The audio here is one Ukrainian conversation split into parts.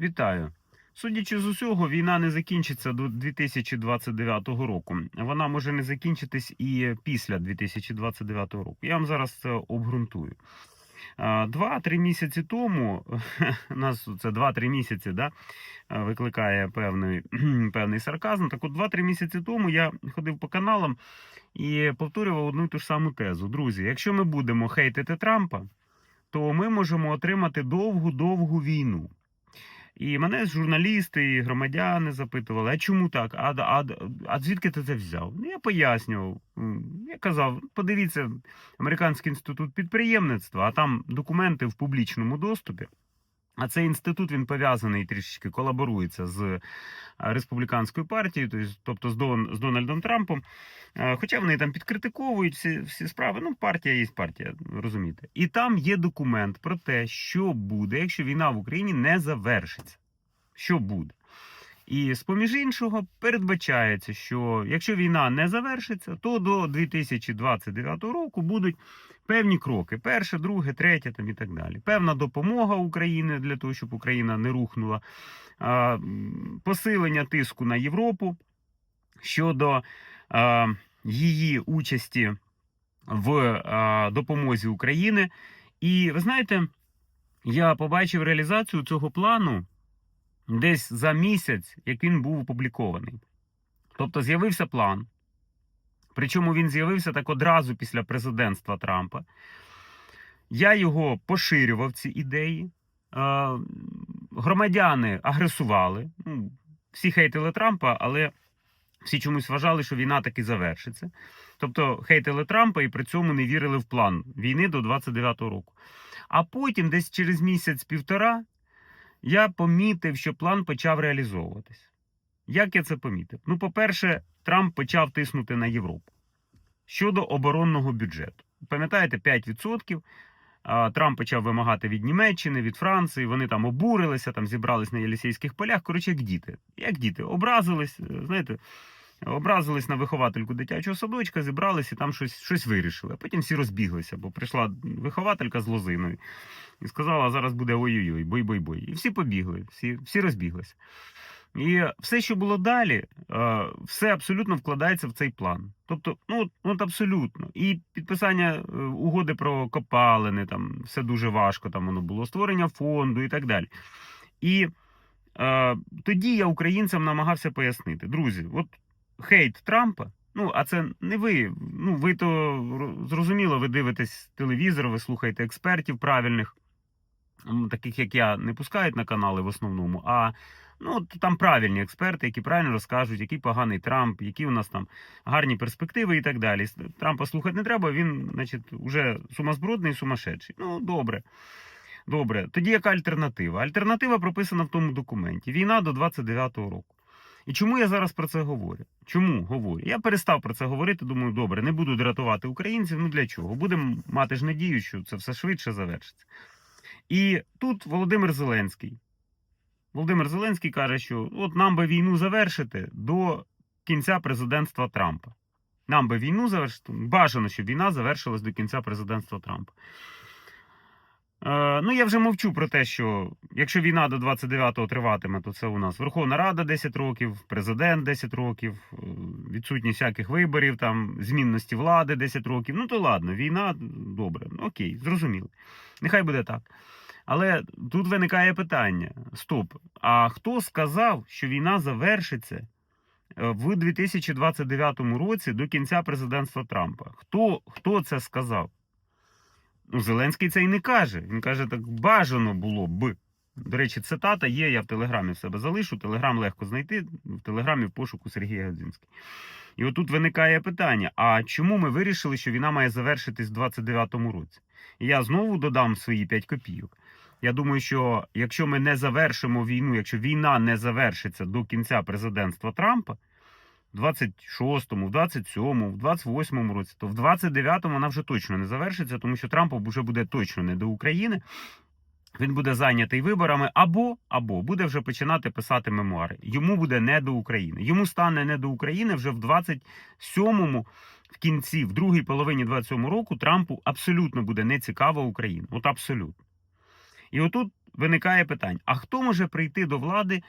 Вітаю. Судячи з усього, війна не закінчиться до 2029 року. Вона може не закінчитись і після 2029 року. Я вам зараз це обґрунтую. Два-три місяці тому, нас це два-три місяці, да, викликає певний, певний сарказм. Так от два-три місяці тому я ходив по каналам і повторював одну і ту ж саму тезу. Друзі, якщо ми будемо хейтити Трампа, то ми можемо отримати довгу-довгу війну. І мене журналісти і громадяни запитували, а чому так? А, а, а звідки ти це взяв? Ну, я пояснював. Я казав, подивіться, Американський інститут підприємництва, а там документи в публічному доступі. А цей інститут він пов'язаний трішечки колаборується з е, республіканською партією, тобто- тобто з, Дон, з Дональдом Трампом. Е, Хоча вони там підкритиковують всі, всі справи. Ну, партія є партія, розумієте. І там є документ про те, що буде, якщо війна в Україні не завершиться. Що буде? І з поміж іншого передбачається, що якщо війна не завершиться, то до 2029 року будуть певні кроки: перше, друге, третє там і так далі. Певна допомога України для того, щоб Україна не рухнула, посилення тиску на Європу щодо її участі в допомозі України. І ви знаєте, я побачив реалізацію цього плану десь за місяць, як він був опублікований. Тобто з'явився план. Причому він з'явився так одразу після президентства Трампа. Я його поширював, ці ідеї. Громадяни агресували. Ну, всі хейтили Трампа, але всі чомусь вважали, що війна таки завершиться. Тобто хейтили Трампа і при цьому не вірили в план війни до 29-го року. А потім, десь через місяць-півтора, я помітив, що план почав реалізовуватись. Як я це помітив? Ну, по-перше, Трамп почав тиснути на Європу щодо оборонного бюджету. Пам'ятаєте, 5%. а, Трамп почав вимагати від Німеччини, від Франції. Вони там обурилися, там зібрались на Єлісейських полях. Коротше, як діти. Як діти, образились, е, знаєте, образились на виховательку дитячого садочка, зібрались і там щось, щось вирішили. А потім всі розбіглися, бо прийшла вихователька з лозиною і сказала, зараз буде ой-ой-ой, бой-бой-бой. І всі побігли, всі, всі розбіглися. І все, що було далі, е, все абсолютно вкладається в цей план. Тобто, ну от, от абсолютно. І підписання е, угоди про копалини, там все дуже важко. Там воно було створення фонду і так далі. І е, тоді я українцям намагався пояснити, друзі, от хейт Трампа. Ну, а це не ви. Ну, ви то зрозуміло, ви дивитесь телевізор, ви слухаєте експертів правильних, таких як я, не пускають на канали в основному. А ну, там правильні експерти, які правильно розкажуть, який поганий Трамп, які у нас там гарні перспективи і так далі. Трампа слухати не треба, він, значить, уже сумасбродний, сумасшедший. Ну, добре. Добре. Тоді яка альтернатива? Альтернатива прописана в тому документі. Війна до 29-го року. І чому я зараз про це говорю? Чому говорю? Я перестав про це говорити. Думаю, добре, не буду дратувати українців. Ну для чого? Будемо мати ж надію, що це все швидше завершиться. І тут Володимир Зеленський. Володимир Зеленський каже, що от нам би війну завершити до кінця президентства Трампа. Нам би війну завершити. Бажано, щоб війна завершилась до кінця президентства Трампа. Е, ну, я вже мовчу про те, що якщо війна до 29-го триватиме, то це у нас Верховна Рада 10 років, президент 10 років, е, відсутність всяких виборів, там, змінності влади 10 років. Ну, то ладно, війна добре, окей, зрозуміло. Нехай буде так. Але тут виникає питання: стоп, а хто сказав, що війна завершиться е, в 2029 році до кінця президентства Трампа? Хто, хто це сказав? Ну, Зеленський це і не каже. Він каже, так бажано було б. До речі, цитата є, я в телеграмі в себе залишу. Телеграм легко знайти. В телеграмі в пошуку Сергія Гадзінський. І отут виникає питання: а чому ми вирішили, що війна має завершитись в 29-му році? І я знову додам свої 5 копійок. Я думаю, що якщо ми не завершимо війну, якщо війна не завершиться до кінця президентства Трампа, в 26-му, в 27-му, в 28-му році, то в 29-му вона вже точно не завершиться, тому що Трамп вже буде точно не до України. Він буде зайнятий виборами, або або буде вже починати писати мемуари. Йому буде не до України. Йому стане не до України вже в 27-му, в кінці, в другій половині 27-му року Трампу абсолютно буде не цікава Україна. От абсолютно. І отут виникає питання: а хто може прийти до влади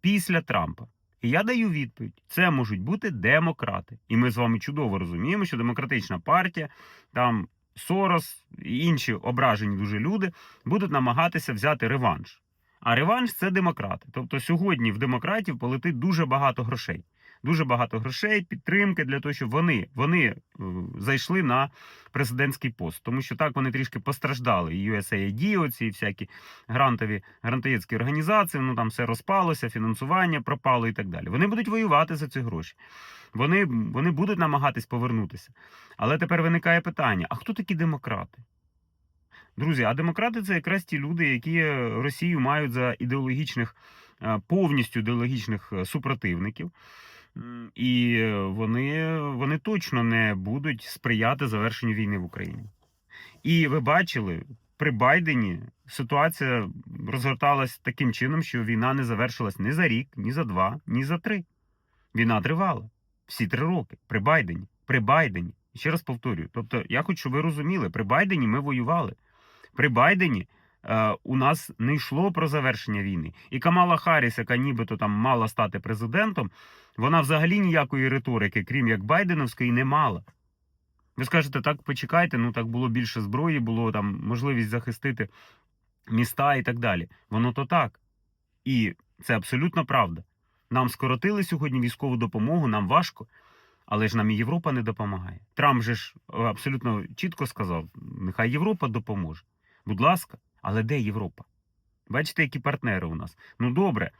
після Трампа? І я даю відповідь: це можуть бути демократи. І ми з вами чудово розуміємо, що демократична партія, там Сорос і інші ображені дуже люди будуть намагатися взяти реванш. А реванш це демократи. Тобто сьогодні в демократів полетить дуже багато грошей. Дуже багато грошей, підтримки для того, щоб вони, вони е, зайшли на президентський пост. Тому що так вони трішки постраждали. І USAID, оці всякі грантові грантоєцькі організації, ну там все розпалося, фінансування пропало і так далі. Вони будуть воювати за ці гроші. Вони, вони будуть намагатись повернутися. Але тепер виникає питання: а хто такі демократи? Друзі, а демократи це якраз ті люди, які Росію мають за ідеологічних, е, повністю ідеологічних е, супротивників. І вони, вони точно не будуть сприяти завершенню війни в Україні. І ви бачили, при Байдені ситуація розгорталась таким чином, що війна не завершилась ні за рік, ні за два, ні за три. Війна тривала всі три роки. При Байдені. При Байдені. Ще раз повторюю. Тобто, я хочу, щоб ви розуміли, при Байдені ми воювали. При Байдені е, у нас не йшло про завершення війни. І Камала Харріс, яка нібито там мала стати президентом, вона взагалі ніякої риторики, крім як Байденовської, не мала. Ви скажете, так почекайте, ну так було більше зброї, було там можливість захистити міста і так далі. Воно то так. І це абсолютно правда. Нам скоротили сьогодні військову допомогу, нам важко, але ж нам і Європа не допомагає. Трамп же ж е, абсолютно чітко сказав: нехай Європа допоможе. Будь ласка, але де Європа? Бачите, які партнери у нас. Ну добре,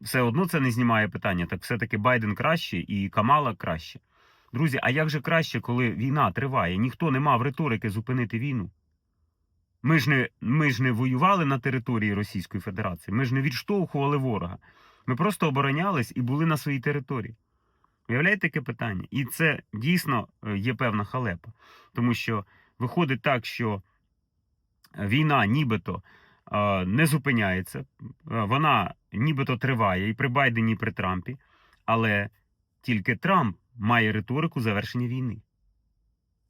все одно це не знімає питання. Так все-таки Байден краще і Камала краще. Друзі, а як же краще, коли війна триває? Ніхто не мав риторики зупинити війну. Ми ж не, ми ж не воювали на території Російської Федерації, ми ж не відштовхували ворога. Ми просто оборонялись і були на своїй території. Уявляєте таке питання? І це дійсно е, є певна халепа. Тому що виходить так, що війна нібито е, не зупиняється, е, вона нібито триває і при Байдені, і при Трампі, але тільки Трамп має риторику завершення війни.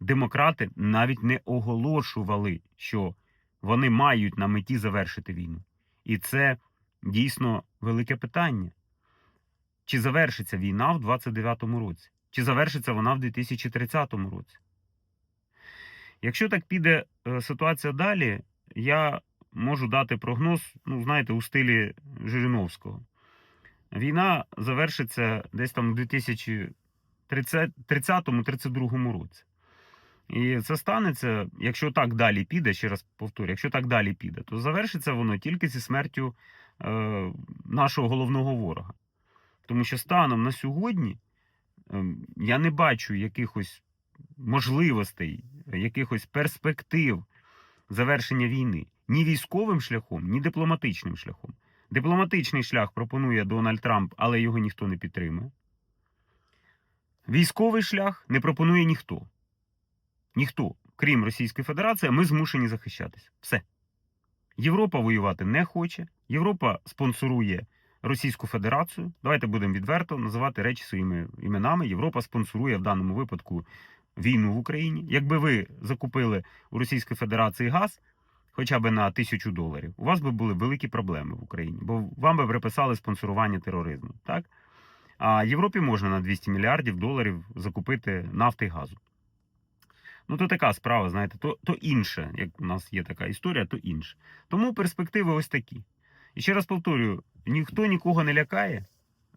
Демократи навіть не оголошували, що вони мають на меті завершити війну. І це дійсно велике питання. Чи завершиться війна в 29-му році? Чи завершиться вона в 2030 році? Якщо так піде е, ситуація далі, я можу дати прогноз, ну, знаєте, у стилі Жириновського. Війна завершиться десь там у 2030-32 році. І це станеться, якщо так далі піде, ще раз повторю, якщо так далі піде, то завершиться воно тільки зі смертю е, нашого головного ворога. Тому що станом на сьогодні е, я не бачу якихось можливостей, якихось перспектив завершення війни ні військовим шляхом, ні дипломатичним шляхом. Дипломатичний шлях пропонує Дональд Трамп, але його ніхто не підтримує. Військовий шлях не пропонує ніхто. Ніхто, крім Російської Федерації, ми змушені захищатися. Все. Європа воювати не хоче. Європа спонсорує Російську Федерацію. Давайте будемо відверто називати речі своїми іменами. Європа спонсорує в даному випадку війну в Україні. Якби ви закупили у Російської Федерації газ хоча б на тисячу доларів, у вас би були великі проблеми в Україні, бо вам би приписали спонсорування тероризму. Так? А Європі можна на 200 мільярдів доларів закупити нафти і газу. Ну, то така справа, знаєте, то, то інше, як у нас є така історія, то інше. Тому перспективи ось такі. І ще раз повторюю: ніхто нікого не лякає.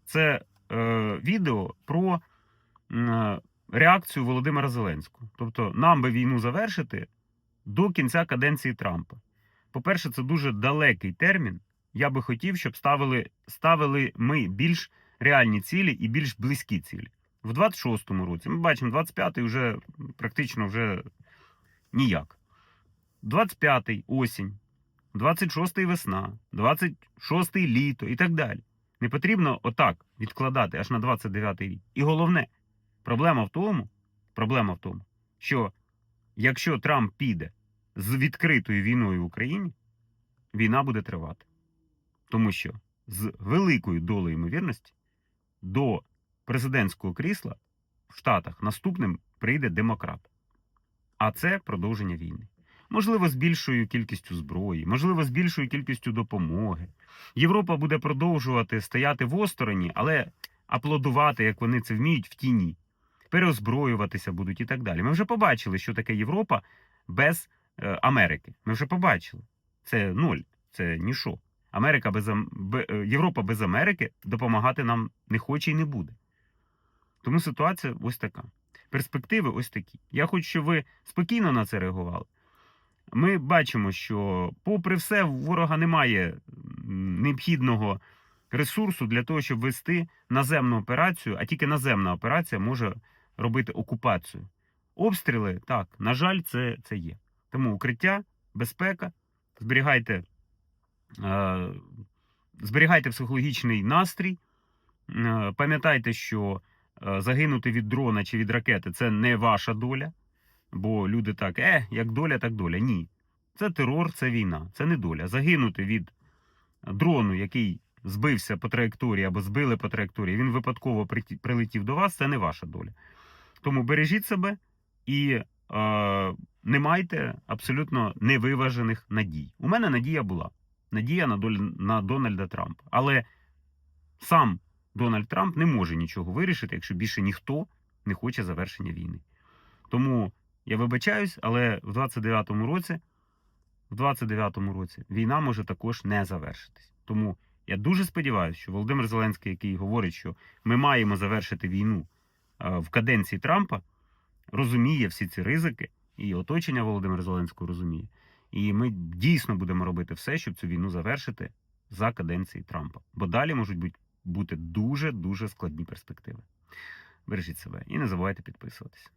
Це е, відео про е, реакцію Володимира Зеленського. Тобто, нам би війну завершити до кінця каденції Трампа. По-перше, це дуже далекий термін. Я би хотів, щоб ставили, ставили ми більш реальні цілі і більш близькі цілі. В 26-му році ми бачимо, 25-й вже практично вже ніяк. 25-й осінь, 26-й весна, 26-й літо і так далі. Не потрібно отак відкладати аж на 29-й рік. І головне, проблема в тому, проблема в тому, що якщо Трамп піде з відкритою війною в Україні, війна буде тривати. Тому що з великою долею ймовірності до президентського крісла в Штатах наступним прийде демократ. А це продовження війни. можливо, з більшою кількістю зброї, можливо, з більшою кількістю допомоги. Європа буде продовжувати стояти в остороні, але аплодувати, як вони це вміють, в тіні, переозброюватися будуть і так далі. Ми вже побачили, що таке Європа без е, Америки. Ми вже побачили. Це ноль, це ніщо. Америка без е, Європа без Америки допомагати нам не хоче і не буде. Тому ситуація ось така. Перспективи ось такі. Я хочу, щоб ви спокійно на це реагували. Ми бачимо, що, попри все, у ворога немає необхідного ресурсу для того, щоб вести наземну операцію, а тільки наземна операція може робити окупацію. Обстріли, так, на жаль, це, це є. Тому укриття, безпека, зберігайте, е, зберігайте психологічний настрій. Е, Пам'ятайте, що е, загинути від дрона чи від ракети це не ваша доля. Бо люди так, е, як доля, так доля. Ні. Це терор, це війна, це не доля. Загинути від дрону, який збився по траєкторії або збили по траєкторії, він випадково прилетів до вас, це не ваша доля. Тому бережіть себе і е, не майте абсолютно невиважених надій. У мене надія була. Надія на, доль, на Дональда Трампа. Але сам Дональд Трамп не може нічого вирішити, якщо більше ніхто не хоче завершення війни. Тому я вибачаюсь, але в 29-му році, в 29-му році війна може також не завершитись. Тому я дуже сподіваюся, що Володимир Зеленський, який говорить, що ми маємо завершити війну в каденції Трампа, розуміє всі ці ризики, і оточення Володимира Зеленського розуміє. І ми дійсно будемо робити все, щоб цю війну завершити за каденції Трампа. Бо далі можуть бути, бути дуже дуже складні перспективи. Бережіть себе і не забувайте підписуватися.